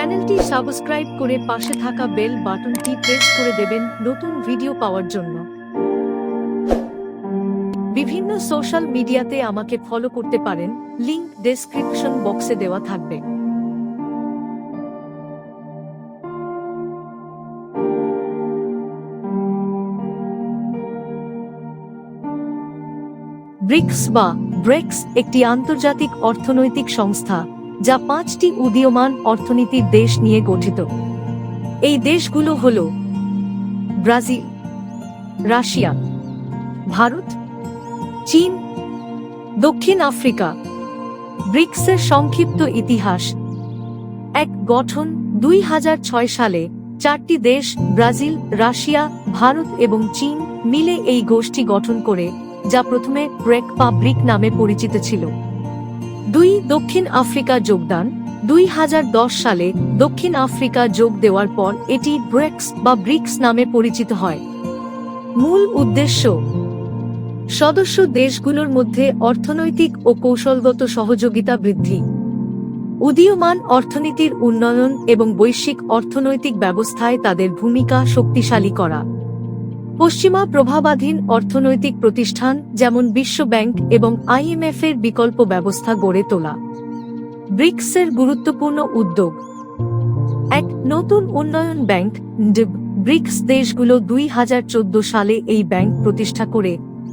চ্যানেলটি সাবস্ক্রাইব করে পাশে থাকা বেল বাটনটি প্রেস করে দেবেন নতুন ভিডিও পাওয়ার জন্য। বিভিন্ন সোশ্যাল মিডিয়াতে আমাকে ফলো করতে পারেন, লিংক ডেসক্রিপশন বক্সে দেওয়া থাকবে। ব্রিক্স বা ব্রেক্স একটি আন্তর্জাতিক অর্থনৈতিক সংস্থা। যা পাঁচটি উদীয়মান অর্থনীতির দেশ নিয়ে গঠিত। এই দেশগুলো হল ব্রাজিল, রাশিয়া, ভারত, চীন, দক্ষিণ আফ্রিকা, ব্রিক্সের সংক্ষিপ্ত ইতিহাস। এক গঠন দুই হাজার ছয় সালে চারটি দেশ ব্রাজিল, রাশিয়া, ভারত এবং চীন মিলে এই গোষ্ঠী গঠন করে, যা প্রথমে ব্রেক বা ব্রিক নামে পরিচিত ছিল। দুই দক্ষিণ আফ্রিকা যোগদান, দুই হাজার দশ সালে দক্ষিণ আফ্রিকা যোগ দেওয়ার পর এটি ব্রেক্স বা ব্রিক্স নামে পরিচিত হয়। মূল উদ্দেশ্য, সদস্য দেশগুলোর মধ্যে অর্থনৈতিক ও কৌশলগত সহযোগিতা বৃদ্ধি। উদীয়মান অর্থনীতির উন্নয়ন এবং বৈশ্বিক অর্থনৈতিক ব্যবস্থায় তাদের ভূমিকা শক্তিশালী করা। পশ্চিমা প্রভাবাধীন অর্থনৈতিক প্রতিষ্ঠান যেমন বিশ্ব ব্যাংক এবং আইএমএফ এর বিকল্প ব্যবস্থা গড়ে তোলা। ব্রিক্সের গুরুত্বপূর্ণ উদ্যোগ। এক নতুন উন্নয়ন ব্যাংক ব্রিক্স দেশগুলো দুই হাজার চোদ্দ সালে এই ব্যাংক প্রতিষ্ঠা করে,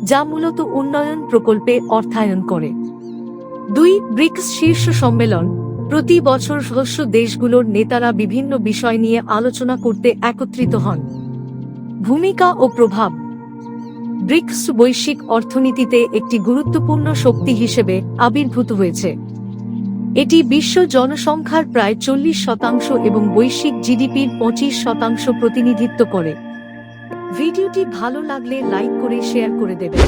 যা মূলত উন্নয়ন প্রকল্পে অর্থায়ন করে। দুই ব্রিক্স শীর্ষ সম্মেলন, প্রতি বছর সদস্য দেশগুলোর নেতারা বিভিন্ন বিষয় নিয়ে আলোচনা করতে একত্রিত হন। ভূমিকা ও প্রভাব। ব্রিক্স বৈশ্বিক অর্থনীতিতে একটি গুরুত্বপূর্ণ শক্তি হিসেবে আবির্ভূত হয়েছে। এটি বিশ্ব জনসংখ্যার প্রায় চল্লিশ শতাংশ এবং বৈশ্বিক জিডিপির পঁচিশ শতাংশ প্রতিনিধিত্ব করে। ভিডিওটি ভালো লাগলে লাইক করে শেয়ার করে দেবেন।